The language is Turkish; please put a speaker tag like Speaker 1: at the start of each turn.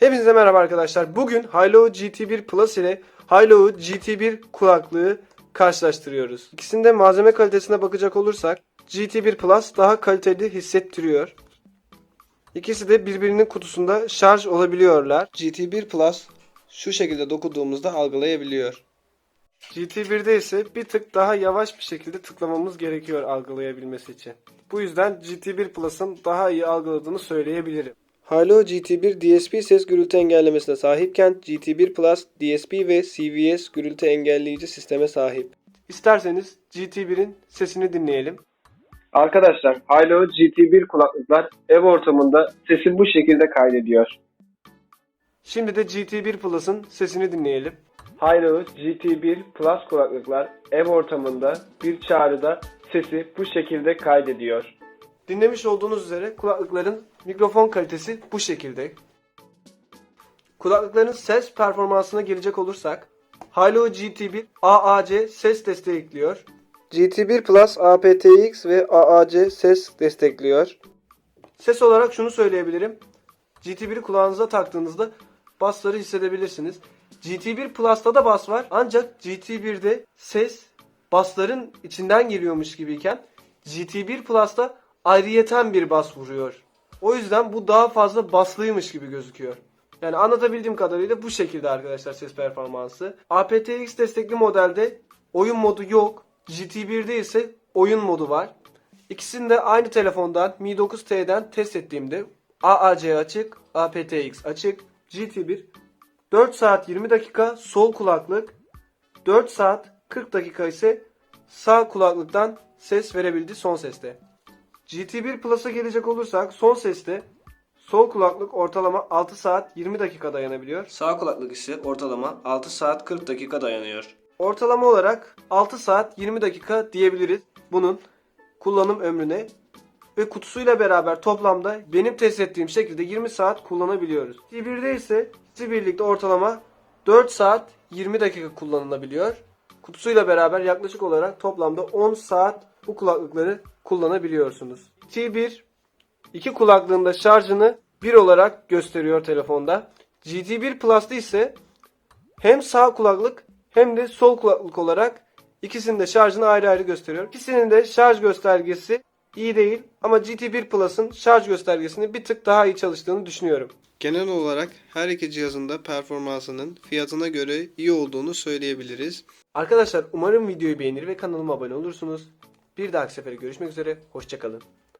Speaker 1: Hepinize merhaba arkadaşlar. Bugün Hilo GT1 Plus ile Hilo GT1 kulaklığı karşılaştırıyoruz. İkisinde malzeme kalitesine bakacak olursak GT1 Plus daha kaliteli hissettiriyor. İkisi de birbirinin kutusunda şarj olabiliyorlar. GT1 Plus şu şekilde dokunduğumuzda algılayabiliyor. GT1'de ise bir tık daha yavaş bir şekilde tıklamamız gerekiyor algılayabilmesi için. Bu yüzden GT1 Plus'ın daha iyi algıladığını söyleyebilirim. Halo GT1 DSP ses gürültü engellemesine sahipken GT1 Plus DSP ve CVS gürültü engelleyici sisteme sahip. İsterseniz GT1'in sesini dinleyelim.
Speaker 2: Arkadaşlar Hilo GT1 kulaklıklar ev ortamında sesi bu şekilde kaydediyor.
Speaker 1: Şimdi de GT1 Plus'ın sesini dinleyelim.
Speaker 2: Hilo GT1 Plus kulaklıklar ev ortamında bir çağrıda sesi bu şekilde kaydediyor.
Speaker 1: Dinlemiş olduğunuz üzere kulaklıkların mikrofon kalitesi bu şekilde. Kulaklıkların ses performansına gelecek olursak Hilo GT1 AAC ses destekliyor. GT1 Plus aptX ve AAC ses destekliyor. Ses olarak şunu söyleyebilirim. GT1'i kulağınıza taktığınızda bassları hissedebilirsiniz. GT1 Plus'ta da bas var ancak GT1'de ses basların içinden geliyormuş gibiyken GT1 Plus'ta ayrıyeten bir bas vuruyor. O yüzden bu daha fazla baslıymış gibi gözüküyor. Yani anlatabildiğim kadarıyla bu şekilde arkadaşlar ses performansı. aptX destekli modelde oyun modu yok. GT1'de ise oyun modu var. İkisini de aynı telefondan Mi 9T'den test ettiğimde AAC açık, aptX açık, GT1 4 saat 20 dakika sol kulaklık, 4 saat 40 dakika ise sağ kulaklıktan ses verebildi son seste. GT1 Plus'a gelecek olursak son seste sol kulaklık ortalama 6 saat 20 dakika dayanabiliyor.
Speaker 3: Sağ kulaklık ise ortalama 6 saat 40 dakika dayanıyor.
Speaker 1: Ortalama olarak 6 saat 20 dakika diyebiliriz bunun kullanım ömrüne ve kutusuyla beraber toplamda benim test ettiğim şekilde 20 saat kullanabiliyoruz. T1'de ise ikisi birlikte ortalama 4 saat 20 dakika kullanılabiliyor. Kutusuyla beraber yaklaşık olarak toplamda 10 saat bu kulaklıkları kullanabiliyorsunuz. T1 iki kulaklığında şarjını 1 olarak gösteriyor telefonda. GT1 Plus'ta ise hem sağ kulaklık hem de sol kulaklık olarak ikisinin de şarjını ayrı ayrı gösteriyor. İkisinin de şarj göstergesi iyi değil ama GT1 Plus'ın şarj göstergesini bir tık daha iyi çalıştığını düşünüyorum.
Speaker 4: Genel olarak her iki cihazın da performansının fiyatına göre iyi olduğunu söyleyebiliriz.
Speaker 1: Arkadaşlar umarım videoyu beğenir ve kanalıma abone olursunuz. Bir dahaki sefere görüşmek üzere. Hoşçakalın.